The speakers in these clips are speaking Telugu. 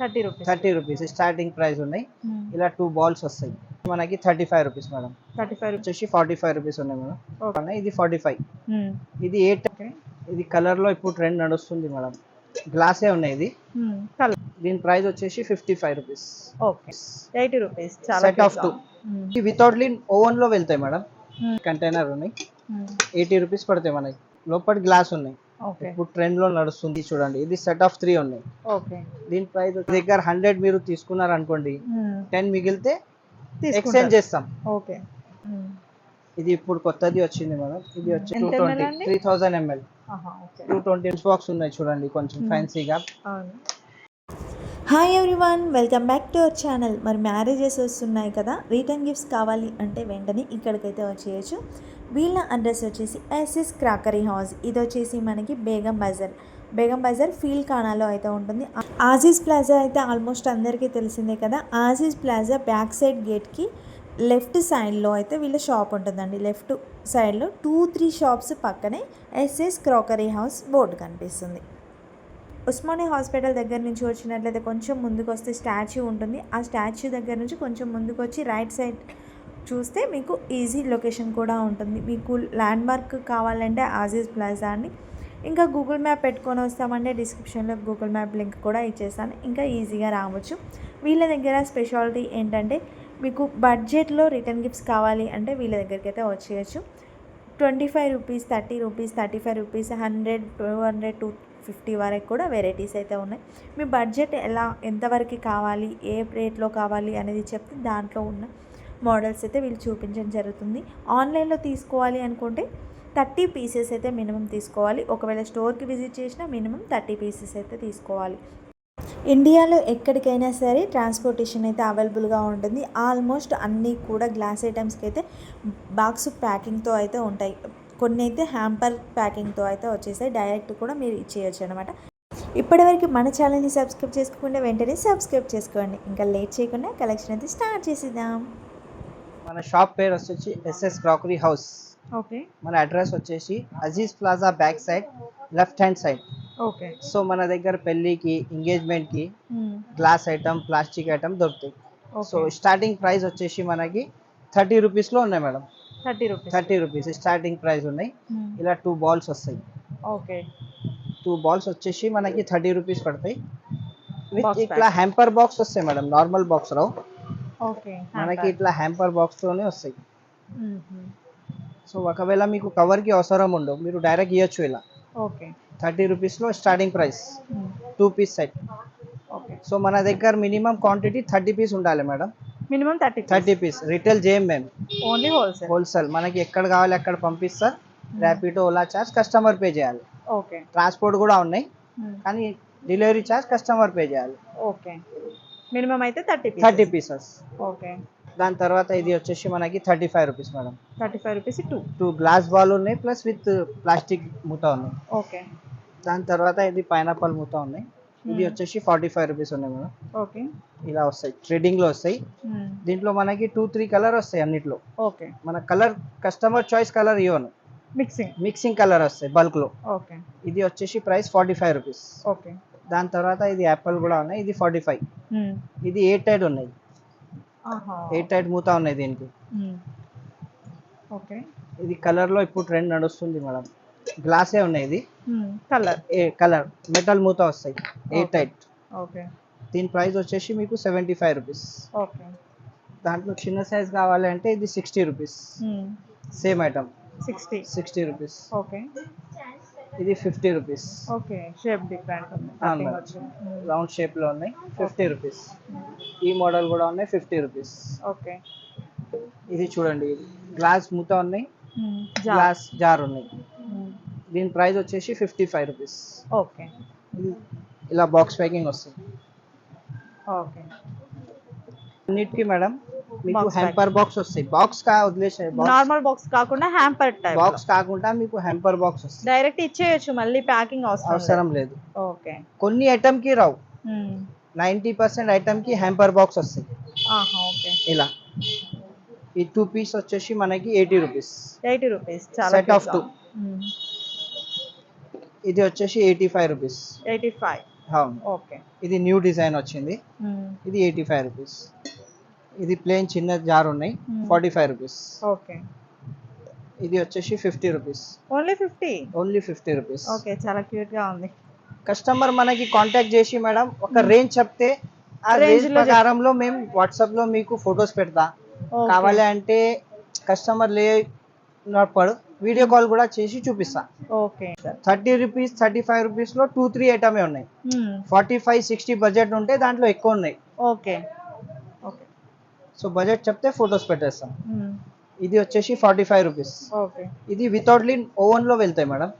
Thirty rupees. Thirty rupees. Starting price ఉన్నాయి. ఇలా టూ బాల్స్ వస్తాయి. మనకి thirty five rupees madam. Thirty five వచ్చేసి ఫార్టీ ఫైవ్ రూపీస్ ఉన్నాయి మేడం. ఇది ఫార్టీ ఫైవ్. ఇది ఎయిట్ ఇది కలర్లో ఇప్పుడు ట్రెండ్ నడుస్తుంది మేడం. గ్లాసే ఉన్నాయి ఇది. దీని ప్రైస్ వచ్చేసి fifty five rupees. Okay. Eighty rupees. Set of two without lid ఓవెన్లో వెళ్తాయి మేడం. కంటైనర్ ఉన్నాయి. ఎయిటీ రూపీస్ పడతాయి మనకి. లోపల గ్లాస్ ఉన్నాయి. ఇప్పుడు ట్రెండ్లో నడుస్తుంది చూడండి. ఇది సెట్ ఆఫ్ త్రీ ఉన్నాయి. ఓకే. దీని ప్రైస్ దగ్గర హండ్రెడ్ మీరు తీసుకున్నారు అనుకోండి టెన్ మిగిలితే ఎక్స్చేంజ్ చేస్తాం. ఓకే. ఇది ఇప్పుడు కొత్తది వచ్చింది మేడం. ఇది వచ్చి two twenty? Three thousand ML. Okay. Two twenty box ఉన్నాయి చూడండి కొంచెం ఫ్యాన్సీగా. అవును. Hi everyone welcome back to our channel మరి మ్యారేజెస్ వస్తున్నాయి కదా రిటర్న్ గిఫ్ట్స్ కావాలి అంటే వెంటనే ఇక్కడికైతే వచ్చేయచ్చు. వీళ్ళ అడ్రస్ వచ్చేసి ఎస్ఎస్ క్రాకరీ హౌస్ ఇది వచ్చేసి మనకి బేగం బజార్. బేగం బజార్ ఫీల్ కానాలో అయితే ఉంటుంది. ఆజీజ్ ప్లాజా అయితే ఆల్మోస్ట్ అందరికీ తెలిసిందే కదా. ఆజీజ్ ప్లాజా బ్యాక్ సైడ్ గేట్కి లెఫ్ట్ సైడ్లో అయితే వీళ్ళ షాప్ ఉంటుందండి. లెఫ్ట్ సైడ్లో టూ త్రీ షాప్స్ పక్కనే ఎస్ఎస్ క్రాకరీ హౌస్ బోర్డు కనిపిస్తుంది. ఉస్మానియా హాస్పిటల్ దగ్గర నుంచి వచ్చినట్లయితే కొంచెం ముందుకు వస్తే స్టాచ్యూ ఉంటుంది. ఆ స్టాచ్యూ దగ్గర నుంచి కొంచెం ముందుకు వచ్చి రైట్ సైడ్ చూస్తే మీకు ఈజీ లొకేషన్ కూడా ఉంటుంది. మీకు ల్యాండ్మార్క్ కావాలంటే ఆజీజ్ ప్లాజా అని ఇంకా గూగుల్ మ్యాప్ పెట్టుకొని వస్తామంటే డిస్క్రిప్షన్లో గూగుల్ మ్యాప్ లింక్ కూడా ఇచ్చేస్తాను. ఇంకా ఈజీగా రావచ్చు. వీళ్ళ దగ్గర స్పెషాలిటీ ఏంటంటే మీకు బడ్జెట్లో రిటర్న్ గిఫ్ట్స్ కావాలి అంటే వీళ్ళ దగ్గరికి అయితే వచ్చేయచ్చు. Twenty five rupees thirty rupees thirty five rupees hundred two hundred two fifty వరకు కూడా వెరైటీస్ అయితే ఉన్నాయి. మీ బడ్జెట్ ఎలా ఎంతవరకు కావాలి ఏ రేట్లో కావాలి అనేది చెప్తే దాంట్లో ఉన్న మోడల్స్ అయితే వీళ్ళు చూపించడం జరుగుతుంది. ఆన్లైన్లో తీసుకోవాలి అనుకుంటే థర్టీ పీసెస్ అయితే మినిమం తీసుకోవాలి. ఒకవేళ స్టోర్కి విజిట్ చేసినా మినిమం థర్టీ పీసెస్ అయితే తీసుకోవాలి. ఇండియాలో ఎక్కడికైనా సరే ట్రాన్స్పోర్టేషన్ అయితే అవైలబుల్గా ఉంటుంది. ఆల్మోస్ట్ అన్నీ కూడా గ్లాస్ ఐటమ్స్కి అయితే బాక్స్ ప్యాకింగ్తో అయితే ఉంటాయి. కొన్ని అయితే హ్యాంపర్ ప్యాకింగ్తో అయితే వచ్చేసాయి డైరెక్ట్ కూడా మీరు ఇచ్చేయచ్చు అనమాట ఇప్పటివరకు మన ఛానల్ని సబ్స్క్రైబ్ చేసుకోకుండా వెంటనే సబ్స్క్రైబ్ చేసుకోండి. ఇంకా లేట్ చేయకుండా కలెక్షన్ అయితే స్టార్ట్ చేసేద్దాం. మన షాప్ పేరు వచ్చేసి ఎస్ఎస్ క్రాకరీ హౌస్. ఓకే. మన అడ్రస్ వచ్చేసి Aziz plaza back side left hand side. Okay. So మన దగ్గర పెళ్ళికి ఎంగేజ్మెంట్కి గ్లాస్ ఐటమ్ ప్లాస్టిక్ ఐటమ్ దొరుకుతాయి. సో స్టార్టింగ్ ప్రైస్ వచ్చేసి మనకి థర్టీ రూపీస్లో ఉన్నాయి madam. Thirty rupees. Thirty rupees starting price ఉన్నాయి. ఇలా టూ బాల్స్ వస్తాయి. ఓకే. టూ బాల్స్ వచ్చేసి మనకి థర్టీ రూపీస్ పడతాయి. విత్ ఇట్లా హ్యాంపర్ బాక్స్ వస్తాయి మేడం. నార్మల్ బాక్స్ రావు. మనకి ఇట్లా హ్యాంపర్ బాక్స్లోనే వస్తాయి సో ఒకవేళ మీకు కవర్కి అవసరం ఉండవు మీరు డైరెక్ట్ ఇవ్వచ్చు ఇలా. ఓకే. థర్టీ రూపీస్లో starting price. Two piece set. Okay. So మన దగ్గర మినిమం క్వాంటిటీ థర్టీ పీస్ ఉండాలి madam. Minimum thirty thirty piece. Retail చేయం మేము ఓన్లీ హోల్సేల్. హోల్సేల్. మనకి ఎక్కడ కావాలి అక్కడ పంపిస్తారు Rapido Ola charge customer pay చేయాలి. ఓకే. ట్రాన్స్పోర్ట్ కూడా ఉన్నాయి. కానీ డెలివరీ చార్జ్ కస్టమర్ పే చేయాలి. ఓకే. మినిమం అయితే థర్టీ థర్టీ పీసెస్ ఓకే. దాని తర్వాత ఇది వచ్చేసి మనకి thirty five rupees madam thirty five rupees two two glass ball ఉన్నాయి ప్లస్ విత్ ప్లాస్టిక్ మూత ఉన్నాయి. ఓకే. దాని తర్వాత ఇది పైనాపల్ మూత ఉన్నాయి. ఇది వచ్చేసి ఫార్టీ ఫైవ్ రూపీస్ ఉన్నాయి మేడం ఓకే. ఇలా వస్తాయి ట్రేడింగ్లో వస్తాయి. దీంట్లో మనకి టూ త్రీ కలర్ వస్తాయి అన్నిట్లో. ఓకే. మన కలర్ కస్టమర్ చాయిస్ కలర్ ఇవ్వను. మిక్సింగ్ మిక్సింగ్ కలర్ వస్తాయి బల్క్లో ఓకే. ఇది వచ్చేసి price forty five rupees okay. దాని తర్వాత ఇది యాపిల్ కూడా ఉన్నాయి ఇది ఫార్టీ ఫైవ్ ఇది ఎయిట్ టైడ్ ఉన్నాయి ఎయిట్ టైడ్ మూత ఉన్నాయి దీనికి. ఓకే. ఇది కలర్లో ఇప్పుడు ట్రెండ్ నడుస్తుంది మేడం. గ్లాసే ఉన్నాయి ఇది. కలర్ ఏ కలర్ మెటల్ మూత వస్తాయి. Airtight okay. దీని ప్రైస్ వచ్చేసి మీకు సెవెంటీ ఫైవ్ రూపీస్ ఓకే. దాంట్లో చిన్న సైజ్ కావాలి అంటే ఇది sixty rupees same item sixty sixty rupees okay. ఇది fifty rupees. Okay shape different round షేప్లో ఉన్నాయి. Fifty rupees. ఈ మోడల్ కూడా ఉన్నాయి ఫిఫ్టీ రూపీస్. ఓకే. ఇది చూడండి గ్లాస్ మూత ఉన్నాయి గ్లాస్ జార్ ఉన్నాయి. దీని ప్రైస్ వచ్చేసి ఫిఫ్టీ ఫైవ్ రూపీస్. ఓకే. ఇలా బాక్స్ ప్యాకింగ్ వస్తుంది. ఓకే. అన్నిటికీ మేడం మీకు హ్యాంపర్ బాక్స్ వస్తాయి. బాక్స్ కా వదిలేసాయి నార్మల్ బాక్స్ కాకుండా హ్యాంపర్ టైప్ బాక్స్ కాకుండా మీకు హ్యాంపర్ బాక్స్ వస్తాయి. డైరెక్ట్ ఇచ్చేయచ్చు మళ్ళీ ప్యాకింగ్ అవసరం అవసరం లేదు. ఓకే. కొన్ని ఐటమ్కి రావు. నైంటీ పర్సెంట్ ఐటమ్కి హ్యాంపర్ బాక్స్ వస్తాయి. ఆహా ఓకే. ఇలా. ఈ టూ పీస్ వచ్చేసి మనకి ఎయిటీ రూపీస్ ఎయిటీ రూపీస్ చాలా సెట్ ఆఫ్ టూ ఇది వచ్చేసి eighty five rupees eighty five అవును. ఓకే. ఇది న్యూ డిజైన్ వచ్చింది. ఇది ఎయిటీ ఫైవ్ రూపీస్ ఇది ప్లేన్ చిన్న జార్ ఉన్నాయి. Hmm. Forty five rupees okay ఇది వచ్చేసి fifty rupees only fifty only fifty rupees okay చాలా క్యూట్గా ఉంది. కస్టమర్ మనకి కాంటాక్ట్ చేసి మేడం ఒక రేంజ్ చెప్తే ఆ రేంజ్ ప్రకారంలో మేము వాట్సాప్లో మీకు ఫొటోస్ పెడతా. కావాలి అంటే కస్టమర్ లే పడు వీడియో కాల్ కూడా చేసి చూపిస్తా. Okay thirty rupees thirty five రూపీస్లో టూ త్రీ ఐటమే ఉన్నాయి. ఫార్టీ ఫైవ్ సిక్స్టీ బడ్జెట్ ఉంటే దాంట్లో ఎక్కువ ఉన్నాయి. ఓకే సో బడ్జెట్ చెప్తే ఫొటోస్ పెట్టేస్తాం. ఇది వచ్చేసి ఫార్టీ ఫైవ్ రూపీస్. ఓకే ఇది వితౌట్ లిన్ ఓవెన్లో వెళ్తాయి మేడం.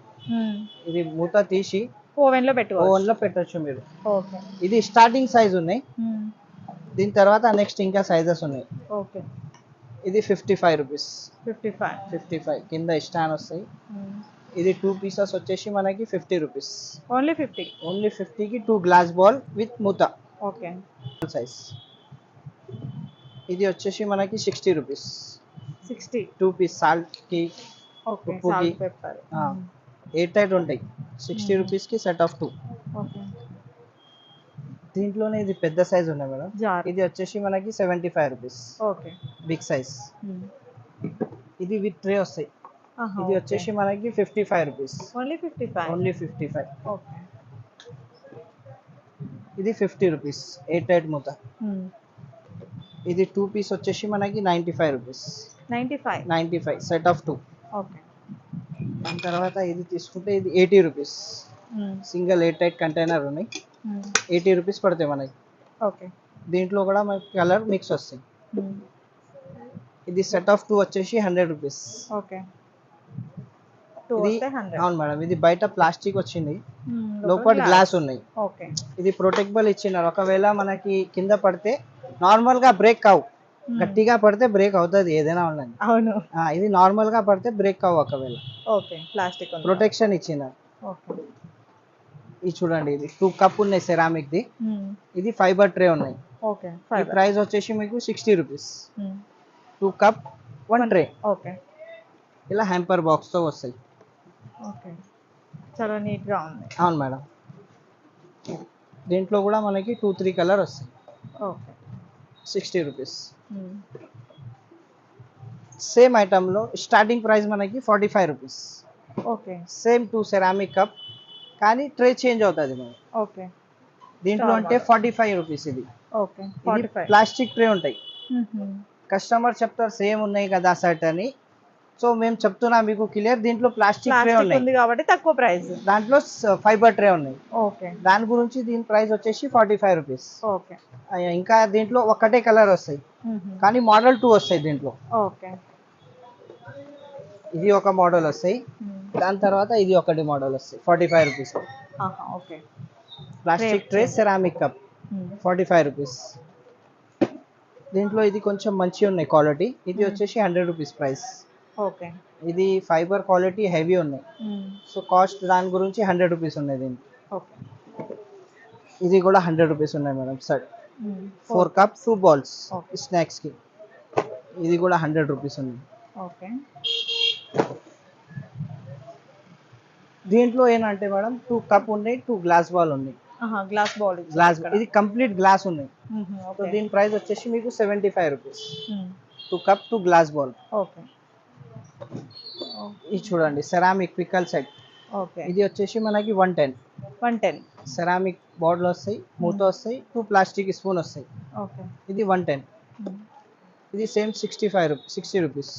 ఇది మూత తీసి ఓవెన్లో పెట్టుకోవచ్చు. ఓవెన్లో పెట్టొచ్చు మీరు. ఓకే ఇది స్టార్టింగ్ సైజ్ ఉన్నాయి. దీని తర్వాత నెక్స్ట్ ఇంకా సైజెస్ ఉన్నాయి. ఓకే ఇది fifty five rupees. Fifty five. Fifty five. కింద స్టాండ్ వస్తాయి. ఇది టూ పీసెస్ వచ్చేసి మనకి fifty rupees. Only fifty only ఫిఫ్టీకి టూ గ్లాస్ బాల్ విత్ మూత. ఓకే సైజ్ ఇది వచ్చేసి మనకి sixty rupees. Sixty. Two piece సాల్ట్కి okay ఉప్పుకి. సాల్ట్ ఎయిట్ టైట్ ఉంటాయి. సిక్స్టీ రూపీస్కి సెట్ ఆఫ్ టూ. దీంట్లోనే ఇది పెద్ద సైజ్ ఉన్నాయి మేడం? ఇది వచ్చేసి మనకి seventy five rupees. Okay. Big size. ఇది విత్ ట్రే వస్తాయి. ఇది వచ్చేసి మనకి fifty five rupees. Only fifty five. Only fifty five. ఇది ఫిఫ్టీ రూపీస్. ఎయిట్ టైట్ మూత ఇది టూ పీస్ వచ్చేసి మనకి ninety five rupees ninety five ninety five set of two okay దాని తర్వాత ఇది తీసుకుంటే ఇది eighty rupees single airtight container ఉన్నాయి. ఎయిటీ రూపీస్ పడతాయి మనకి. ఓకే దీంట్లో కూడా మనకి కలర్ మిక్స్ వస్తాయి. ఇది సెట్ ఆఫ్ టూ వచ్చేసి హండ్రెడ్ రూపీస్ ఓకే ఇది అవును మేడం ఇది బయట ప్లాస్టిక్ వచ్చింది. లోపల గ్లాస్ ఉన్నాయి. ఓకే ఇది ప్రొటెక్టబుల్ ఇచ్చినారు. ఒకవేళ మనకి కింద పడితే నార్మల్గా బ్రేక్ కావు. గట్టిగా పడితే బ్రేక్ అవుతుంది ఏదైనా ఉండండి అవును. ఇది నార్మల్గా పడితే బ్రేక్ కావు ఒకవేళ. ఓకే ప్లాస్టిక్ ప్రొటెక్షన్ ఇచ్చినారు ఓకే. ఇది చూడండి ఇది టూ కప్ ఉన్నాయి సెరామిక్ ది ఇది ఫైబర్ ట్రే ఉన్నాయి. ఓకే ప్రైస్ వచ్చేసి మీకు sixty rupees. Two cup one tray. Okay. ఇలా హ్యాంపర్ బాక్స్తో వస్తాయి. ఓకే. చాలా నీట్గా ఉంది. అవును మేడం. దీంట్లో కూడా మనకి టూ త్రీ కలర్ వస్తాయి. ఓకే. Sixty rupees. సేమ్ ఐటమ్లో స్టార్టింగ్ ప్రైస్ మనకి forty five rupees okay same two ceramic cup కానీ ట్రే చేంజ్ అవుతుంది మనకి ఓకే దీంట్లో అంటే. ఫార్టీ ఫైవ్ రూపీస్ ఇది. Okay forty five plastic tray ఉంటాయి. కస్టమర్ చెప్తారు సేమ్ ఉన్నాయి కదా సెట్ అని. సో మేము చెప్తున్నాం మీకు క్లియర్ దీంట్లో ప్లాస్టిక్ ట్రే ఉన్నాయి. ఉంది కాబట్టి తక్కువ ప్రైస్ దాంట్లో ఫైబర్ ట్రే ఉన్నాయి. ఓకే. దాని గురించి దీని ప్రైస్ వచ్చేసి ఫార్టీ ఫైవ్ రూపీస్ ఓకే ఇంకా దీంట్లో ఒకటే కలర్ వస్తాయి. కానీ మోడల్ టూ వస్తాయి దీంట్లో. ఓకే. ఇది ఒక మోడల్ వస్తాయి. దాని తర్వాత ఇది ఒకటి మోడల్ వస్తాయి. Forty five rupees okay. Plastic tray ceramic cup forty five rupees దీంట్లో ఇది కొంచెం మంచిగా ఉన్నాయి క్వాలిటీ ఇది వచ్చేసి హండ్రెడ్ రూపీస్ ప్రైస్ ఓకే. ఇది ఫైబర్ క్వాలిటీ హెవీ ఉన్నాయి. సో కాస్ట్ దాని గురించి హండ్రెడ్ రూపీస్ ఉన్నాయి దీనికి. ఓకే. ఇది కూడా హండ్రెడ్ రూపీస్ ఉన్నాయి madam sir. Four cup two balls Okay. స్నాక్స్కి. ఇది కూడా హండ్రెడ్ రూపీస్ ఉన్నాయి ఓకే. దీంట్లో ఏంటంటే మేడం టూ కప్ ఉన్నాయి టూ గ్లాస్ బాల్ ఉన్నాయి. గ్లాస్ బౌల్ గ్లాస్ ఇది కంప్లీట్ గ్లాస్ ఉన్నాయి. సో దీని ప్రైస్ వచ్చేసి మీకు seventy five rupees. Two cup two glass ball. Okay. ఇది చూడండి సెరామిక్ పికల్ సెట్ ఓకే. ఇది వచ్చేసి మనకి one ten. One ten. Ceramic bottle వస్తాయి మూత వస్తాయి టూ ప్లాస్టిక్ స్పూన్ వస్తాయి. ఓకే. ఇది వన్ టెన్. ఇది same sixty five rupee sixty rupees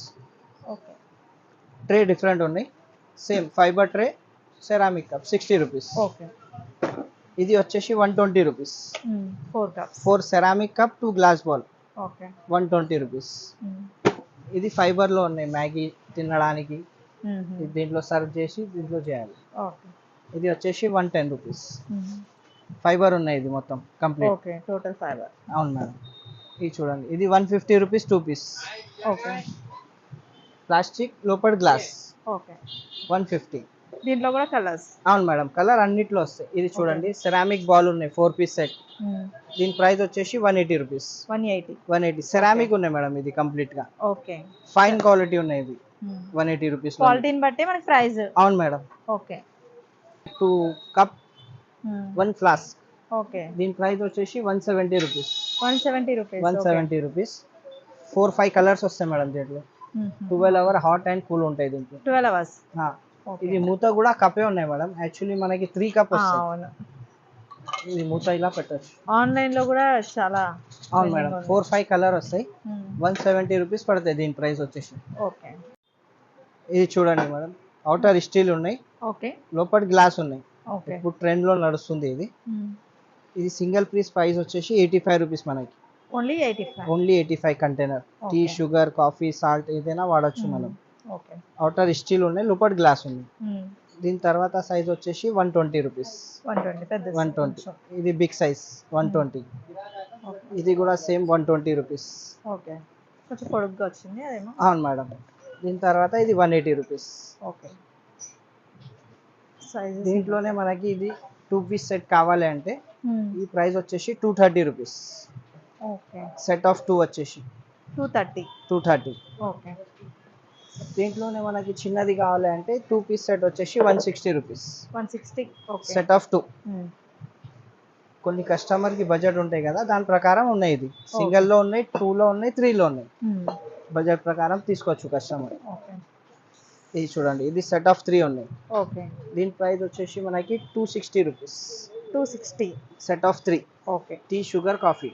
okay. Tray different ఉన్నాయి. Same fibre tray ceramic cup sixty rupees okay. ఇది వచ్చేసి one twenty rupees four cups four ceramic cup two glass ball okay. One twenty rupees ఇది ఫైబర్లో ఉన్నాయి. మ్యాగీ తినడానికి ఇది దీంట్లో సర్వ్ చేసి దీంట్లో చేయాలి. ఇది వచ్చేసి వన్ టెన్ రూపీస్. ఫైబర్ ఉన్నాయి ఇది మొత్తం కంప్లీట్. Okay total fibre. అవును మేడం. ఇది చూడండి. ఇది one fifty rupees two piece. Okay. Plastic లోపల గ్లాస్. ఓకే. One fifty. దీంట్లో కూడా కలర్స్ అవును మేడం కలర్ అన్నిట్లో వస్తాయి. ఇది చూడండి సెరామిక్ బాల్ ఉన్నాయి ఫోర్ పీస్ సెట్ దీని ప్రైస్ వచ్చేసి one eighty rupees one eighty one eighty ceramic ఉన్నాయి మేడం ఇది కంప్లీట్గా. ఓకే. ఫైన్ క్వాలిటీ ఉన్నాయి ఇది వన్ ఎయిటీ రూపీస్ క్వాలిటీని బట్టి మనకి ప్రైస్ అవును madam. Okay. Two cup one flask okay. దీని ప్రైస్ వచ్చేసి one seventy rupees one seventy rupees one seventy rupees four five colours వస్తాయి మేడం దీంట్లో. Twelve hour hot and cool ఉంటాయి దీంట్లో. ట్వెల్వ్ అవర్స్ ఇది మూత కూడా కప్పే ఉన్నాయి మేడం. యాక్చువల్లీ మనకి త్రీ కప్ అవును. ఇది మూత ఇలా పెట్టచ్చు. ఆన్లైన్లో కూడా చాలా అవును మేడం. ఫోర్ ఫైవ్ కలర్ వస్తాయి. వన్ సెవెంటీ రూపీస్ పడతాయి దీని ప్రైస్ వచ్చేసి. ఓకే. ఇది చూడండి మేడం. అవుటర్ స్టీల్ ఉన్నాయి. ఓకే. లోపల గ్లాస్ ఉన్నాయి. ఇప్పుడు ట్రెండ్లో నడుస్తుంది ఇది. ఇది సింగిల్ పీస్ ప్రైస్ వచ్చేసి ఎయిటీ ఫైవ్ రూపీస్ మనకి. Only eighty five only eighty five container tea. Sugar coffee salt ఏదైనా వాడచ్చు మనం. ఓకే అవుటర్ స్టీల్ ఉన్నాయి లోపల గ్లాస్ ఉంది. దీని తర్వాత సైజ్ వచ్చేసి one twenty rupees one twenty ఇది బిగ్ సైజ్ వన్ ట్వంటీ ఇది కూడా same one twenty rupees okay కొంచెం పొడుగ్గా వచ్చింది అదేమో. అవును మేడం. దీని తర్వాత ఇది one eighty rupees okay size దీంట్లోనే మనకి ఇది టూ పీస్ సెట్ కావాలి అంటే Hmm. ఈ ప్రైస్ వచ్చేసి two thirty rupees okay set of two వచ్చేసి. Two thirty two thirty okay దీంట్లోనే మనకి చిన్నది కావాలి అంటే టూ పీస్ సెట్ వచ్చేసి one sixty rupees. One sixty set of two కొన్ని కస్టమర్కి బడ్జెట్ ఉంటాయి కదా దాని ప్రకారం ఉన్నాయి ఇది. సింగిల్లో ఉన్నాయి టూ లో ఉన్నాయి త్రీ లో ఉన్నాయి బడ్జెట్ ప్రకారం తీసుకోవచ్చు కస్టమర్. ఓకే. ఇది చూడండి ఇది సెట్ ఆఫ్ త్రీ ఉన్నాయి. ఓకే. దీని ప్రైస్ వచ్చేసి మనకి two sixty rupees. Two sixty. Set of three okay. Tea sugar coffee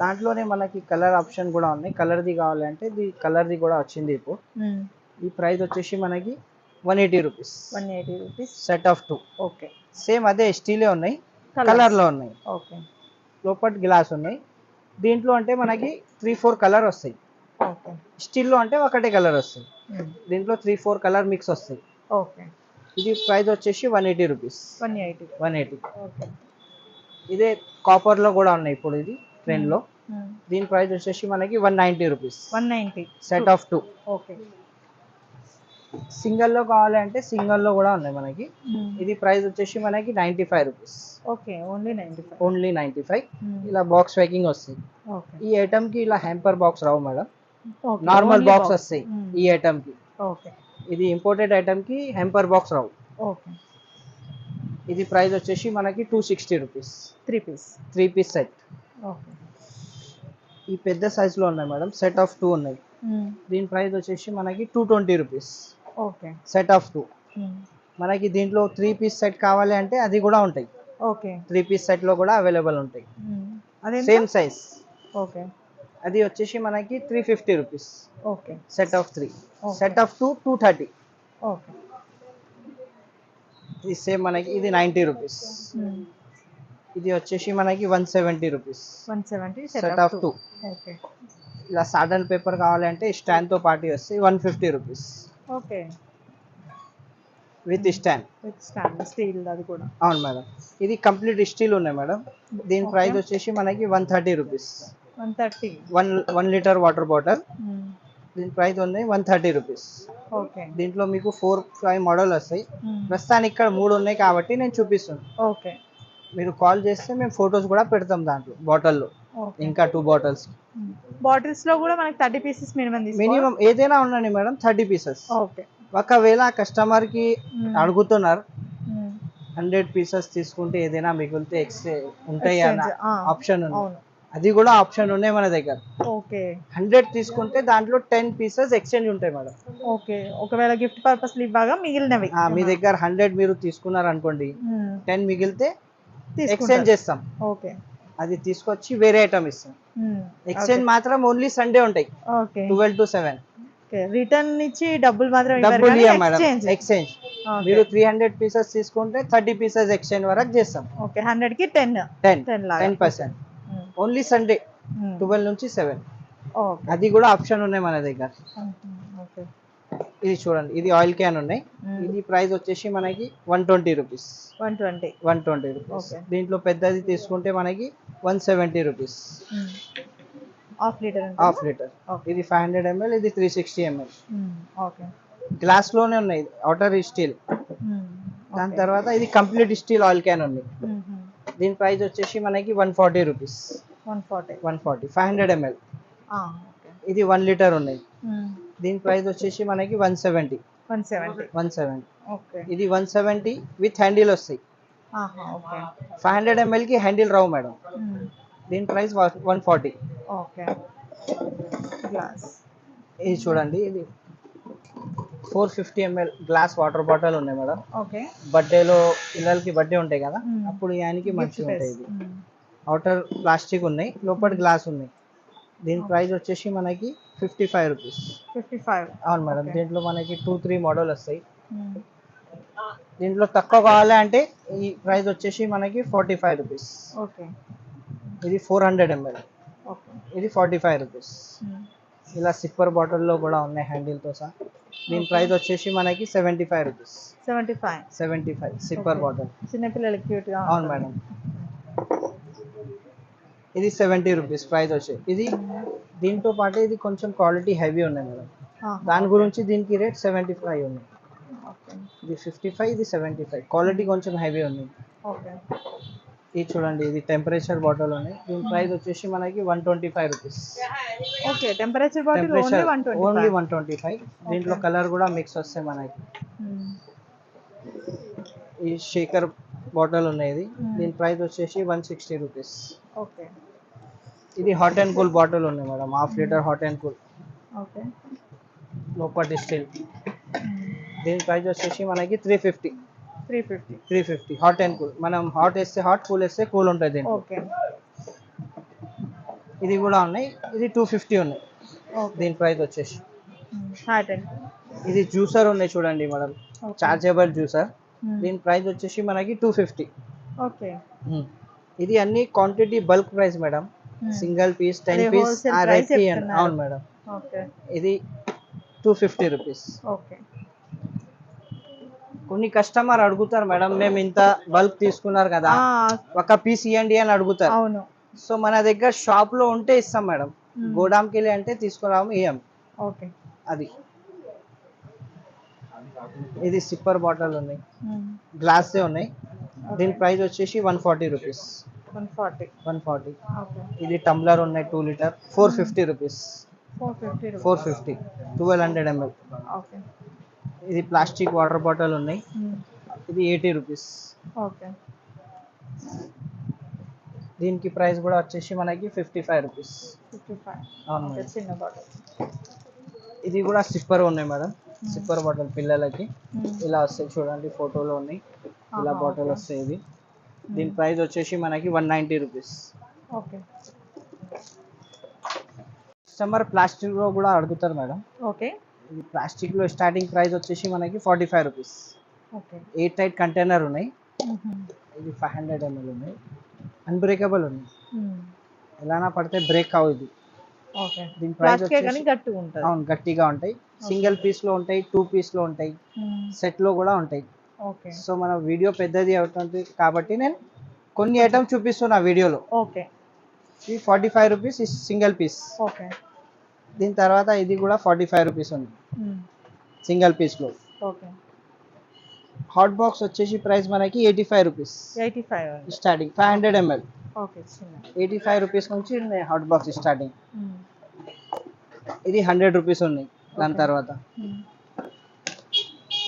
దాంట్లోనే మనకి కలర్ ఆప్షన్ కూడా ఉన్నాయి కలర్ది కావాలంటే ఇది కలర్ది కూడా వచ్చింది ఇప్పుడు. ఈ ప్రైస్ వచ్చేసి మనకి one eighty rupees. One eighty rupees. Set of two. Okay. Same అదే స్టీలే ఉన్నాయి. కలర్లో ఉన్నాయి. ఓకే. లోపల గ్లాస్ ఉన్నాయి. దీంట్లో అంటే మనకి త్రీ ఫోర్ కలర్ వస్తాయి. ఓకే. స్టీల్లో అంటే ఒకటే కలర్ వస్తాయి. దీంట్లో త్రీ ఫోర్ కలర్ మిక్స్ వస్తాయి. ఓకే. ఇది ప్రైస్ వచ్చేసి one eighty rupees. One eighty. One eighty. Okay. ఇదే కాపర్లో కూడా ఉన్నాయి ఇప్పుడు ఇది. ట్రెండ్లో దీని ప్రైస్ వచ్చేసి మనకి one ninety rupees. One ninety. Set of two okay. సింగల్లో కావాలంటే సింగల్లో కూడా ఉన్నాయి మనకి. ఇది ప్రైస్ వచ్చేసి మనకి ninety five rupees. Okay only ninety five. Only ninety five. ఇలా బాక్స్ ప్యాకింగ్ వస్తుంది ఈ ఐటమ్కి ఇలా హ్యాంపర్ బాక్స్ రావు మేడం. నార్మల్ బాక్స్ వస్తాయి ఈ ఐటమ్కి. ఓకే. ఇది ఇంపోర్టెడ్ ఐటమ్కి హ్యాంపర్ బాక్స్ రావు. ఓకే. ఇది ప్రైస్ వచ్చేసి మనకి two sixty rupees three piece three piece set ఈ పెద్ద size లో ఉన్నాయి మేడం. సెట్ ఆఫ్ టూ ఉన్నాయి. దీని ప్రైస్ వచ్చేసి మనకి two twenty rupees okay. Set of two మనకి దీంట్లో త్రీ పీస్ సెట్ కావాలి అంటే అది కూడా ఉంటాయి. ఓకే. త్రీ పీస్ సెట్లో కూడా అవైలబుల్ ఉంటాయి. అదే సేమ్ సైజ్ ఓకే. అది వచ్చేసి మనకి three fifty rupees okay. Set of three. Set of two two thirty okay. ఇది సేమ్ మనకి ఇది నైంటీ రూపీస్ ఇది వచ్చేసి మనకి one seventy rupees. One seventy set of two okay ఇలా సాడన్ పేపర్ కావాలంటే స్టాండ్తో పాటు వస్తాయి one fifty rupees. Okay. With stand. With stand steel అది కూడా. అవును మేడం. ఇది కంప్లీట్ స్టీల్ ఉన్నాయి మేడం. దీని. ప్రైస్ వచ్చేసి మనకి one thirty rupees. One thirty. One one litre water bottle. దీని ప్రైస్ ఉంది వన్ థర్టీ రూపీస్. ఓకే. దీంట్లో మీకు ఫోర్ ఫైవ్ మోడల్ వస్తాయి. ప్రస్తుతానికి ఇక్కడ మూడు ఉన్నాయి కాబట్టి నేను చూపిస్తాను ఓకే. మీరు కాల్ చేస్తే మేము ఫొటోస్ కూడా పెడతాం దాంట్లో బాటిల్లో. ఇంకా టూ బాటిల్స్ బాటిల్స్లో కూడా మనకి థర్టీ పీసెస్ మినిమం మినిమం ఏదైనా ఉండండి మేడం థర్టీ పీసెస్. ఓకే. ఒకవేళ కస్టమర్కి అడుగుతున్నారు హండ్రెడ్ పీసెస్ తీసుకుంటే ఏదైనా మిగిలితే ఎక్స్ట్రా ఉంటాయి అన్న. ఆప్షన్ ఉంది. అది కూడా ఆప్షన్ ఉన్నాయి మన దగ్గర. ఓకే. హండ్రెడ్ తీసుకుంటే దాంట్లో టెన్ పీసెస్ ఎక్స్చేంజ్ ఉంటాయి మేడం. ఓకే. ఒకవేళ గిఫ్ట్ పర్పస్ ఇవ్వగా మిగిలినవి. ఆ, మీ దగ్గర హండ్రెడ్ మీరు తీసుకున్నారు అనుకోండి. టెన్ మిగిలితే. ఎక్స్చేంజ్ చేస్తాం. ఓకే. అది తీసుకొచ్చి వేరే ఐటమ్ ఇస్తాం. మ్మ్. ఎక్స్చేంజ్ మాత్రం ఓన్లీ సండే ఉంటాయి. ట్వెల్వ్ టు సెవెన్ రిటర్న్ ఇచ్చి డబ్బులు మాత్రం డబ్బులు మేడం. ఎక్స్చేంజ్. మీరు త్రీ హండ్రెడ్ పీసెస్ తీసుకుంటే థర్టీ పీసెస్ ఎక్స్చేంజ్ వరకు చేస్తాం. ఓకే హండ్రెడ్కి ten ten ten percent. Only Sunday. Twelve నుంచి సెవెన్ ఓకే అది కూడా ఆప్షన్ ఉన్నాయి మన దగ్గర. ఓకే ఇది చూడండి ఇది ఆయిల్ క్యాన్ ఉన్నాయి. ఇది ప్రైస్ వచ్చేసి మనకి one twenty rupees. One twenty. One twenty rupees. దీంట్లో పెద్దది తీసుకుంటే మనకి one seventy rupees. Half litre half litre. ఇది ఫైవ్ హండ్రెడ్ ఎంఎల్ ఇది త్రీ సిక్స్టీ ఎంఎల్. ఓకే. గ్లాస్లోనే ఉన్నాయి అవుటర్ స్టీల్. దాని తర్వాత ఇది కంప్లీట్ స్టీల్ ఆయిల్ క్యాన్ ఉంది. దీని ప్రైస్ వచ్చేసి మనకి one forty rupees. One forty. One forty five hundred ml. ఇది వన్ లీటర్ ఉన్నాయి. దీని ప్రైస్ వచ్చేసి మనకి one seventy. One seventy. One seventy. Okay. ఇది వన్ సెవెంటీ విత్ హ్యాండిల్ వస్తాయి. ఫైవ్ హండ్రెడ్ ఎంఎల్కి హ్యాండిల్ రావు మేడం. దీని price one forty. Okay. Glass. ఇది చూడండి ఇది four fifty ml glass water bottle ఉన్నాయి మేడం. ఓకే. బర్త్డేలో పిల్లలకి బర్త్డే ఉంటాయి కదా. అప్పుడు యానికి మంచిగా ఉంటాయి ఇది. అవుటర్ ప్లాస్టిక్ ఉన్నాయి లోపల గ్లాస్ ఉన్నాయి. దీని ప్రైస్ వచ్చేసి మనకి fifty five rupees. Fifty five. అవును మేడం. దీంట్లో మనకి టూ త్రీ మోడల్ వస్తాయి. దీంట్లో తక్కువ కావాలి అంటే ఈ ప్రైస్ వచ్చేసి మనకి ఫార్టీ ఫైవ్ రూపీస్. ఓకే. ఇది ఫోర్ హండ్రెడ్ ఎంఎల్. ఇది ఫార్టీ ఫైవ్ రూపీస్. ఇలా సిప్పర్ బాటిల్లో కూడా ఉన్నాయి హ్యాండిల్తో సహా. దీని ప్రైస్ వచ్చేసి మనకి seventy five rupees. Seventy five. Seventy five sipper. Bottle. చిన్నపిల్లలకి అవును మేడం. ఇది సెవెంటీ రూపీస్ ప్రైస్ వచ్చి ఇది దీంతో పాటు ఇది కొంచెం క్వాలిటీ హెవీ ఉన్నాయి మేడం దాని గురించి దీనికి రేట్ సెవెంటీ ఫైవ్ ఓకే. ఇది ఫిఫ్టీ ఫైవ్ ఇది సెవెంటీ ఫైవ్ క్వాలిటీ కొంచెం హెవీ ఉంది ఓకే. ఇది చూడండి ఇది టెంపరేచర్ బాటిల్ ఉన్నాయి. దీని ప్రైస్ వచ్చేసి మనకి one twenty five rupees okay temperature bottle only one twenty five దీంట్లో కలర్ కూడా మిక్స్ వస్తాయి మనకి. ఈ షేకర్ బాటిల్ ఉన్నాయి ఇది. దీని ప్రైస్ వచ్చేసి వన్ సిక్స్టీ రూపీస్ ఓకే ఇది హాట్ అండ్ కూల్ బాటిల్ ఉన్నాయి madam half litre hot and cool okay లోపటి స్టీల్ దీని ప్రైస్ వచ్చేసి మనకి three fifty three fifty three fifty hot and cool మనం హాట్ వేస్తే హాట్ కూల్ వేస్తే కూల్ ఉంటుంది దీంట్లో. ఓకే ఇది కూడా ఉన్నాయి. ఇది టూ ఫిఫ్టీ ఉన్నాయి. ఓకే దీని ప్రైస్ వచ్చేసి. హాట్ అండ్ ఇది జ్యూసర్ ఉన్నాయి చూడండి మేడం చార్జబుల్ జ్యూసర్ దీని ప్రైస్ వచ్చేసి మనకి టూ ఫిఫ్టీ ఓకే ఇది అన్ని quantity bulk price madam single piece ten piece. అవును మేడం ఇది టూ ఫిఫ్టీ రూపీస్ ఓకే కొన్ని కస్టమర్ అడుగుతారు మేడం మేము ఇంత బల్క్ తీసుకున్నారు కదా. ఒక పీస్ ఇవ్వండి అని అడుగుతారు. అవును. సో మన దగ్గర షాప్లో ఉంటే ఇస్తాం మేడం Hmm. గోడాంకి వెళ్ళి అంటే తీసుకురాము ఇయ్యం. ఓకే అది. ఇది సిప్పర్ బాటిల్ ఉన్నాయి. గ్లాస్ ఉన్నాయి. దీని ప్రైస్ వచ్చేసి one forty rupees. One forty. One forty. Okay. ఇది టంబ్లర్ ఉన్నాయి two litre. Four fifty rupees. Four fifty twelve hundred ML. Okay. ఇది ప్లాస్టిక్ వాటర్ బాటిల్ ఉన్నాయి. ఇది ఎయిటీ రూపీస్. ఓకే. దీనికి ప్రైస్ కూడా వచ్చేసి మనకి ఫిఫ్టీ ఫైవ్ రూపీస్. ఇది కూడా సిప్పర్ ఉన్నాయి మేడం. సిప్పర్ బాటిల్ పిల్లలకి. ఇలా వస్తాయి చూడండి ఫోటోలో ఉన్నాయి. ఇలా బాటిల్. వస్తాయి ఇది దీని ప్రైస్ వచ్చేసి మనకి one ninety rupees okay. Customer ప్లాస్టిక్లో కూడా అడుగుతారు మేడం. ఓకే. ఇది ప్లాస్టిక్లో స్టార్టింగ్ ప్రైస్ వచ్చేసి మనకి forty five rupees okay. Airtight container ఉన్నాయి. ఇది ఫైవ్ హండ్రెడ్ ఎంఎల్ ఉన్నాయి. అన్బ్రేకబుల్ ఉన్నాయి. ఎలానా పడితే బ్రేక్ కావు ఇది. ఓకే. దీని ప్రైస్ గట్టిగా ఉంటుంది. అవును గట్టిగా ఉంటాయి. సింగిల్ పీస్లో ఉంటాయి టూ పీస్లో ఉంటాయి. సెట్లో కూడా ఉంటాయి. సో మన వీడియో పెద్దది అవుతుంది కాబట్టి నేను కొన్ని ఐటమ్ చూపిస్తున్నా వీడియోలో. ఓకే. ఈ forty five rupees single piece. Okay. దీని తర్వాత ఇది కూడా ఫార్టీ ఫైవ్ రూపీస్ ఉంది. సింగిల్ పీస్లో. ఓకే. హాట్ బాక్స్ వచ్చేసి ప్రైస్ మనకి eighty five rupees. Eighty five starting five hundred ML eighty five rupees నుంచి హాట్ బాక్స్ స్టార్టింగ్ ఇది హండ్రెడ్ రూపీస్ ఉన్నాయి దాని. తర్వాత.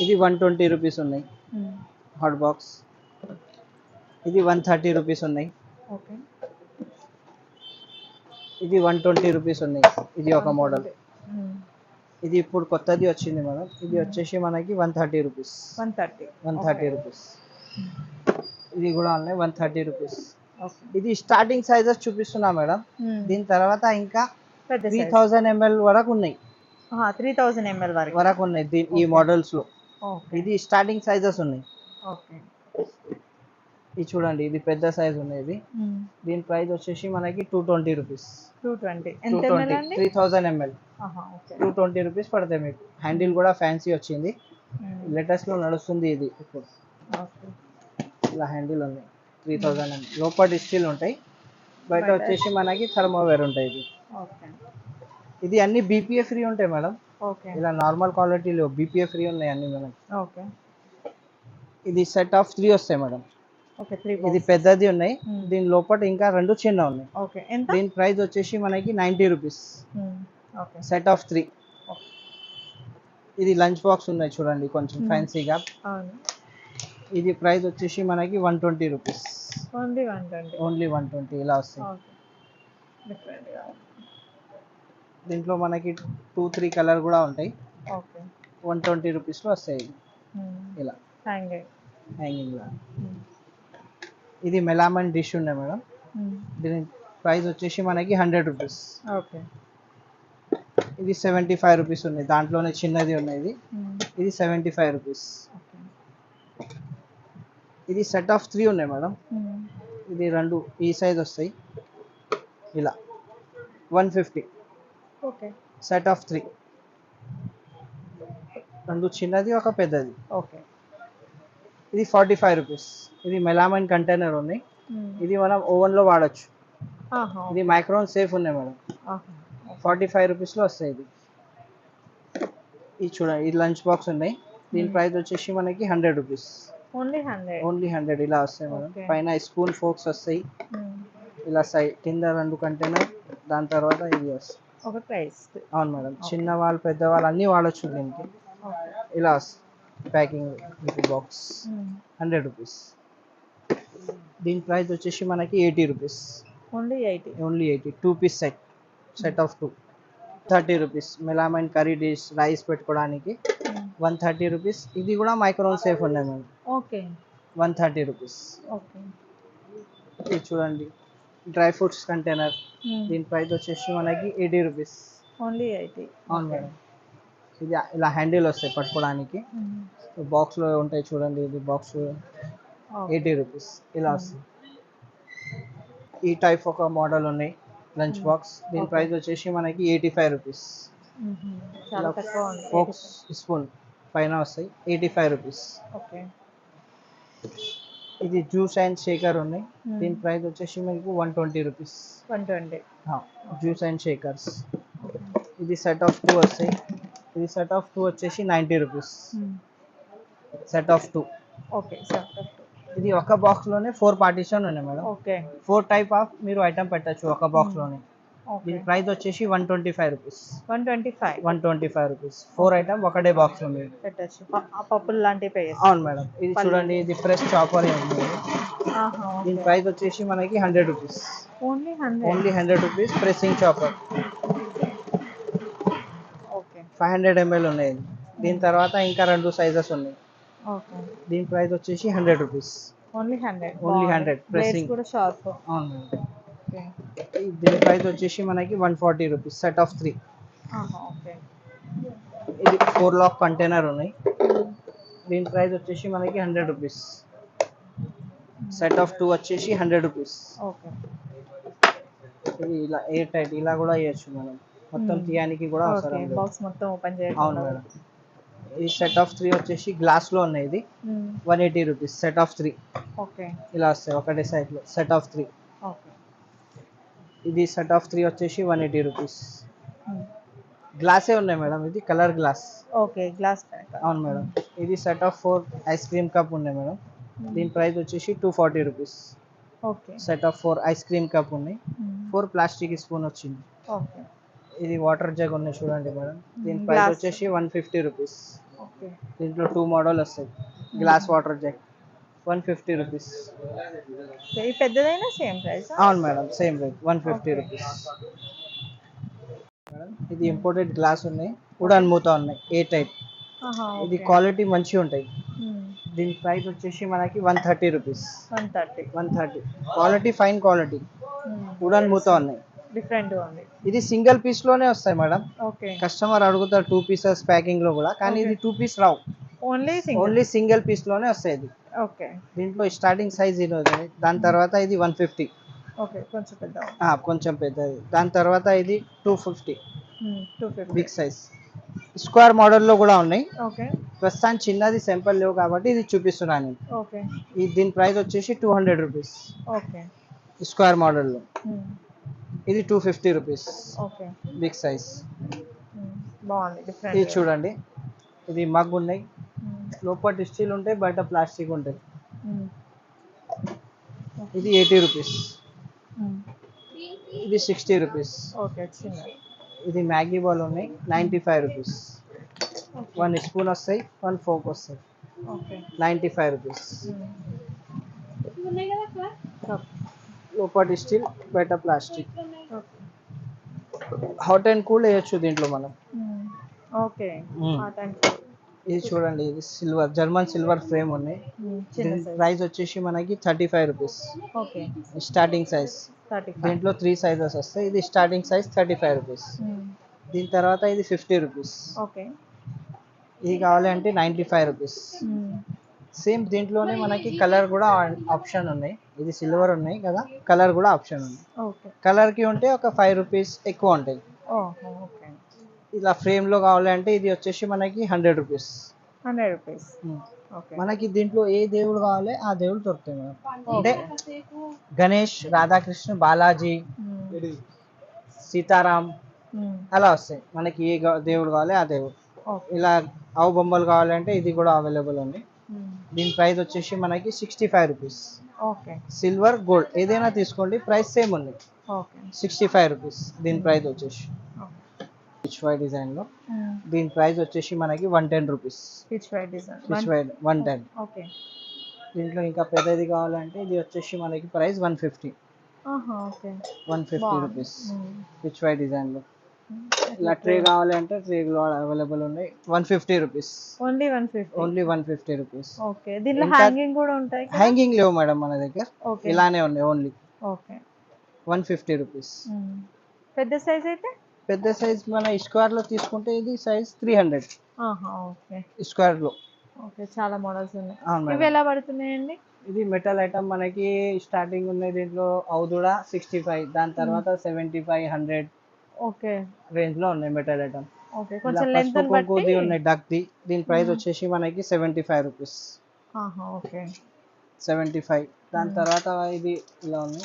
ఇది వన్ ట్వంటీ రూపీస్ ఉన్నాయి. Hot box. ఇది వన్ థర్టీ రూపీస్ ఉన్నాయి. ఓకే. ఇది వన్ ట్వంటీ రూపీస్ ఉన్నాయి. ఇది ఒక మోడల్. ఇది ఇప్పుడు కొత్తది వచ్చింది మేడం. ఇది వచ్చేసి మనకి one thirty rupees. One thirty. One thirty rupees. ఇది కూడా ఉన్నాయి వన్ థర్టీ రూపీస్. ఇది స్టార్టింగ్ సైజెస్ చూపిస్తున్నా మేడం. దీని తర్వాత ఇంకా త్రీ థౌజండ్ ఎంఎల్ వరకు ఉన్నాయి. త్రీ థౌజండ్ ఎంఎల్ వరకు. వరకు ఉన్నాయి ఈ. మోడల్స్లో. ఇది స్టార్టింగ్ సైజెస్ ఉన్నాయి. ఇది చూడండి ఇది పెద్ద సైజ్ ఉంది ఇది దీని ప్రైస్ వచ్చేసి మనకి two twenty rupees. Two twenty. Three thousand ML. Two twenty rupees పడతాయి మీకు. హ్యాండిల్ కూడా ఫ్యాన్సీ వచ్చింది. లేటెస్ట్లో నడుస్తుంది ఇది ఇప్పుడు. ఇలా హ్యాండిల్ ఉంది. Three thousand ML. లోపల స్టీల్ ఉంటాయి. బయట వచ్చేసి మనకి థర్మోవేర్ ఉంటాయి ఇది. ఓకే. ఇది అన్ని బీపీఏ ఫ్రీ ఉంటాయి మేడం. ఓకే. ఇలా నార్మల్ క్వాలిటీలో బీపీఏ ఫ్రీ ఉన్నాయి అన్ని మేడం. ఓకే. ఇది సెట్ ఆఫ్ త్రీ వస్తాయి మేడం ఇది పెద్దది ఉన్నాయి. Hmm. దీని లోపల ఇంకా రెండు చిన్న ఉన్నాయి. దీని ప్రైస్ వచ్చేసి మనకి ninety rupees set of three ఇది లంచ్ బాక్స్ ఉన్నాయి చూడండి కొంచెం Hmm. ఫ్యాన్సీగా అవును. ఇది ప్రైస్ వచ్చేసి మనకి one twenty rupees only one twenty only one twenty ఇలా డిఫరెంట్గా దీంట్లో మనకి టూ త్రీ కలర్ కూడా ఉంటాయి. ఓకే వన్ ట్వంటీ రూపీస్లో వస్తాయి. ఇలా. హ్యాంగింగ్. ఇది మెలామన్ డిష్ ఉండే మేడం. దీని ప్రైస్ వచ్చేసి మనకి హండ్రెడ్ రూపీస్. ఓకే. ఇది సెవెంటీ ఫైవ్ రూపీస్ ఉన్నాయి దాంట్లోనే చిన్నది ఉన్నది ఇది. Seventy five rupees. ఇది సెట్ ఆఫ్ త్రీ ఉన్నాయి మేడం. ఇది రెండు ఈ సైజ్ వస్తాయి. ఇలా. One fifty. Okay. Set of three. రెండు చిన్నది ఒక పెద్దది. ఓకే. ఇది ఫార్టీ ఫైవ్ రూపీస్ ఇది మెలామైన్ కంటైనర్ ఉన్నాయి ఇది మనం ఓవెన్లో వాడచ్చు. ఇది మైక్రోన్ సేఫ్ ఉన్నాయి మేడం. ఫార్టీ ఫైవ్ రూపీస్లో వస్తాయి ఇది. ఇది చూడండి ఇది లంచ్ బాక్స్ ఉన్నాయి. దీని Hmm. ప్రైస్ వచ్చేసి మనకి hundred rupees only hundred only hundred ఇలా వస్తాయి మేడం. పైన స్పూన్ ఫోక్స్ వస్తాయి. ఇలా సైడ్ కింద రెండు కంటైనర్ దాని తర్వాత ఇది వస్తాయి. ఒక ప్రైస్. అవును మేడం. చిన్న వాళ్ళు పెద్దవాళ్ళు అన్నీ వాడచ్చు దీనికి. ఇలా వస్తాయి. ప్యాకింగ్ బాక్స్ హండ్రెడ్ రూపీస్ దీని ప్రైస్ వచ్చేసి మనకి eighty rupees only eighty only eighty two piece set set of two thirty rupees melamine curry dish rice పెట్టుకోవడానికి వన్ థర్టీ రూపీస్ ఇది కూడా మైక్రోన్ సేఫ్ ఉన్నాయి madam okay one thirty rupees okay ఇది చూడండి. డ్రై ఫ్రూట్స్ కంటైనర్ దీని ప్రైస్ వచ్చేసి మనకి ఎయిటీ రూపీస్ ఓన్లీ ఎయిటీ అవును మేడం ఇది ఇలా హ్యాండిల్ వస్తాయి పట్టుకోవడానికి. బాక్స్లో ఉంటాయి చూడండి ఇది బాక్స్ ఎయిటీ రూపీస్. ఇలా వస్తుంది. ఈ టైప్ ఒక మోడల్ ఉన్నాయి లంచ్. బాక్స్. దీని. ప్రైస్ వచ్చేసి మనకి eighty five rupees. Forks spoon పైన వస్తాయి ఎయిటీ ఫైవ్ రూపీస్. ఓకే. ఇది జ్యూస్ అండ్ షేకర్ ఉన్నాయి. దీని ప్రైస్ వచ్చేసి మనకు one twenty rupees. One twenty. Juice and shakers. ఇది సెట్ ఆఫ్ టూ వస్తాయి. ఇది సెట్ ఆఫ్ టూ వచ్చేసి ninety rupees set of two okay sir ఇది ఒక బాక్స్లోనే ఫోర్ పార్టీషన్ ఉన్నాయి madam okay four type of మీరు ఐటమ్ పెట్టచ్చు ఒక బాక్స్లోనే. ఓకే దీని ప్రైస్ వచ్చేసి one twenty five rupees one twenty five one twenty five rupees four item ఒకటే బాక్స్లో మీరు పెట్టచ్చు. ఆ పప్పులు లాంటివి అవును మేడం ఇది చూడండి ఇది ఫ్రెష్ చాపర్ ఉంది. దీని ప్రైస్ వచ్చేసి మనకి hundred rupees only hundred only hundred rupees pressing chopper five hundred ML ఉన్నాయి. దీని తర్వాత ఇంకా రెండు సైజెస్ ఉన్నాయి. దీని ప్రైస్ వచ్చేసి hundred rupees only hundred Only 100, plates pressing. కూడా షార్ప్ అవును. Madam okay. ఈ- దీని ప్రైస్ వచ్చేసి మనకి one forty rupees set of three okay. ఇది ఫోర్ లాక్ కంటైనర్ ఉన్నాయి. దీని ప్రైస్ వచ్చేసి మనకి hundred rupees set of two వచ్చేసి హండ్రెడ్ రూపీస్ ఓకే. ఇది ఇలా ఎయిర్ టైట్ ఇలా కూడా వేయచ్చు మనం. మొత్తం. తీయడానికి కూడా అవసరం బాక్స్ మొత్తం ఓపెన్ అవును చేయాలి మేడం. ఈ సెట్ ఆఫ్ త్రీ వచ్చేసి గ్లాస్లో ఉన్నాయి ఇది. One eighty rupees set of three. Okay. ఇలా వస్తాయి ఒకటే సైడ్లో సెట్ ఆఫ్ త్రీ. ఓకే. ఇది సెట్ ఆఫ్ త్రీ వచ్చేసి వన్ ఎయిటీ రూపీస్. గ్లాసే ఉన్నాయి మేడం ఇది కలర్ గ్లాస్. ఓకే గ్లాస్ అవును మేడం ఇది set of four ice cream cup ఉన్నాయి మేడం. దీని ప్రైస్ వచ్చేసి two forty rupees. Okay. Set of four ice cream cup ఉన్నాయి. ఫోర్ ప్లాస్టిక్ స్పూన్ వచ్చింది. ఓకే. ఇది వాటర్ జగ్ ఉన్నాయి చూడండి మేడం. దీని ప్రైస్. వచ్చేసి వన్ ఫిఫ్టీ రూపీస్. దీంట్లో టూ మోడల్ వస్తాయి. Glass water jug one fifty rupees. పెద్దదైనా సేమ్ ప్రైస్ అవును madam same rate. One fifty. Rupees. ఇది ఇంపోర్టెడ్ గ్లాస్ ఉన్నాయి. వుడన్ మూత ఉన్నాయి ఏ టైప్ ఇది క్వాలిటీ మంచిగా ఉంటాయి. దీని ప్రైస్ వచ్చేసి మనకి one thirty rupees. One thirty. One thirty. Quality fine quality wooden మూత ఉన్నాయి. డిఫరెంట్ ఉంది. ఇది సింగిల్ పీస్లోనే వస్తాయి మేడం. ఓకే. కస్టమర్ అడుగుతారు టూ పీసెస్ ప్యాకింగ్లో కూడా. కానీ ఇది టూ పీస్ రావు. ఓన్లీ ఓన్లీ సింగిల్ పీస్లోనే వస్తాయి ఇది. ఓకే. దీంట్లో స్టార్టింగ్ సైజ్ ఇది. దాని తర్వాత ఇది వన్ ఫిఫ్టీ. ఓకే కొంచెం పెద్ద కొంచెం పెద్దది. దాని తర్వాత ఇది two fifty. Two fifty big size square మోడల్లో కూడా ఉన్నాయి. ఓకే. ప్రస్తుతం చిన్నది సింపుల్ లేవు కాబట్టి ఇది చూపిస్తున్నాను నేను. ఓకే. ఈ దీని ప్రైస్ వచ్చేసి two hundred rupees. Okay. Square మోడల్లో ఇది two fifty rupees okay big size బాగుంది ఇది చూడండి. ఇది మగ్ ఉన్నాయి. లోపల స్టీల్ ఉంటాయి బయట ప్లాస్టిక్ ఉంటాయి. ఇది ఎయిటీ రూపీస్ ఇది సిక్స్టీ రూపీస్ ఓకే ఇది మ్యాగీ బాల్ ఉన్నాయి ninety five rupees one spoon వస్తాయి వన్ ఫోక్ వస్తాయి. నైంటీ ఫైవ్ రూపీస్ లోపటి స్టీల్ బయట ప్లాస్టిక్ హాట్ అండ్ కూల్ వేయచ్చు దీంట్లో మనం. ఓకే. మ్మ్. హాట్ అండ్ ఇది చూడండి ఇది సిల్వర్ జర్మన్ సిల్వర్ ఫ్రేమ్ ఉన్నాయి. ప్రైస్ వచ్చేసి మనకి thirty five rupees. Okay. Starting size. దీంట్లో త్రీ సైజెస్ వస్తాయి. ఇది starting size thirty five rupees. దీని తర్వాత ఇది ఫిఫ్టీ రూపీస్. ఓకే. ఇది కావాలి అంటే నైంటీ ఫైవ్ రూపీస్. సేమ్ దీంట్లోనే మనకి కలర్ కూడా ఆప్షన్ ఉన్నాయి. ఇది సిల్వర్ ఉన్నాయి కదా కలర్ కూడా ఆప్షన్ ఉంది. ఓకే కలర్కి ఉంటే ఒక ఫైవ్ రూపీస్ ఎక్కువ ఉంటాయి. ఓకే ఇలా ఫ్రేమ్లో కావాలంటే ఇది వచ్చేసి మనకి hundred rupees hundred rupees okay మనకి దీంట్లో ఏ దేవుడు కావాలి ఆ దేవుడు దొరుకుతాయి మేడం అంటే గణేష్ రాధాకృష్ణ బాలాజీ సీతారాం అలా వస్తాయి. మనకి ఏ దేవుడు కావాలి ఆ దేవుడు. ఇలా ఆవు బొమ్మలు కావాలంటే ఇది కూడా అవైలబుల్ ఉంది. దీని ప్రైస్ వచ్చేసి మనకి sixty five rupees. Okay. Silver gold ఏదైనా తీసుకోండి ప్రైస్ సేమ్ ఉంది. ఓకే. సిక్స్టీ ఫైవ్ రూపీస్ దీని ప్రైస్ వచ్చేసి. పిచ్ వై డిజైన్లో దీని ప్రైస్ వచ్చేసి మనకి వన్ టెన్ రూపీస్. పిచ్ design pitch why one ten. Okay. దీంట్లో ఇంకా పెద్దది కావాలంటే ఇది వచ్చేసి మనకి price one fifty. Okay. One fifty. Rupees. Pitch వై డిజైన్లో ఇలా ట్రే కావాలంటే ట్రే అవైలబుల్ ఉన్నాయి. One fifty rupees. Only one fifty? Only one fifty rupees. Okay. దీనిలో హ్యాంగింగ్ కూడా ఉంటాయి? హ్యాంగింగ్ లేవు మేడం మన దగ్గర. ఓకే. ఇలానే ఉన్నాయి only. Okay. One fifty rupees. పెద్ద సైజ్ అయితే? పెద్ద సైజ్ మన స్క్వేర్లో తీసుకుంటే ఇది సైజ్ త్రీ హండ్రెడ్. ఆహా ఓకే. స్క్వేర్లో. ఓకే చాలా మోడల్స్ ఉన్నాయి. ఇవి ఎలా పడుతున్నాయండి? ఇది మెటల్ ఐటమ్ మనకి స్టార్టింగ్ ఉన్నాయి దీంట్లో అవుదుడ సిక్స్టీ ఫైవ్ దాని తర్వాత సెవెంటీ ఫైవ్ హండ్రెడ్ ఓకే. రేంజ్లో ఉన్నాయి మెటల్ ఐటమ్. ఓకే. కొంచెం లెంత్ బట్టి ఉన్నాయి డక్ది దీని ప్రైస్ వచ్చేసి మనకి సెవెంటీ ఫైవ్ రూపీస్. ఆహా ఓకే. Seventy five. దాని తర్వాత ఇది ఇలా ఉంది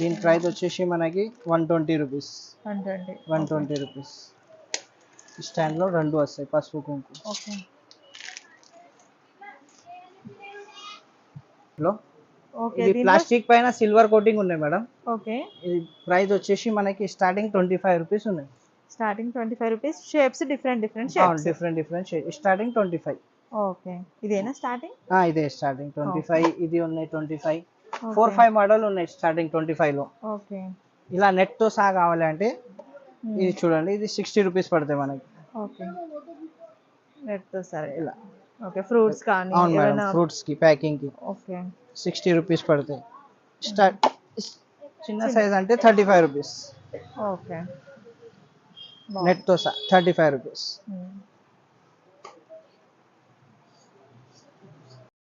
దీని ప్రైస్ వచ్చేసి మనకి one twenty rupees. One twenty. One twenty rupees. స్టాండ్లో రెండు వస్తాయి పసుపు కుంకుమ. ఓకే. లో ఓకే ఇది ప్లాస్టిక్ పైన సిల్వర్ కోటింగ్ ఉన్నాయి మేడం. ఓకే. ఇది ప్రైస్ వచ్చేసి మనకి స్టార్టింగ్ ట్వంటీ ఫైవ్ రూపీస్ ఉన్నాయి. Starting twenty five rupees. Shapes different different shapes different different starting twenty five okay. ఇదేనా స్టార్టింగ్ ఇదే స్టార్టింగ్ ట్వంటీ ఫైవ్ ఇది ఉన్నాయి twenty five four five model ఉన్నాయి స్టార్టింగ్ ట్వంటీ ఫైవ్లో. ఓకే. ఇలా నెట్తో సహా కావాలంటే ఇది చూడండి ఇది సిక్స్టీ రూపీస్ పడతాయి మనకి. ఓకే. నెట్తో సరే. ఇలా. ఓకే ఫ్రూట్స్ కానీ ఫ్రూట్స్కి ప్యాకింగ్కి. ఓకే. సిక్స్టీ రూపీస్ పడతాయి. స్టార్ట్ చిన్న సైజ్ అంటే థర్టీ ఫైవ్ రూపీస్. ఓకే. నెట్తో సహా థర్టీ ఫైవ్ రూపీస్.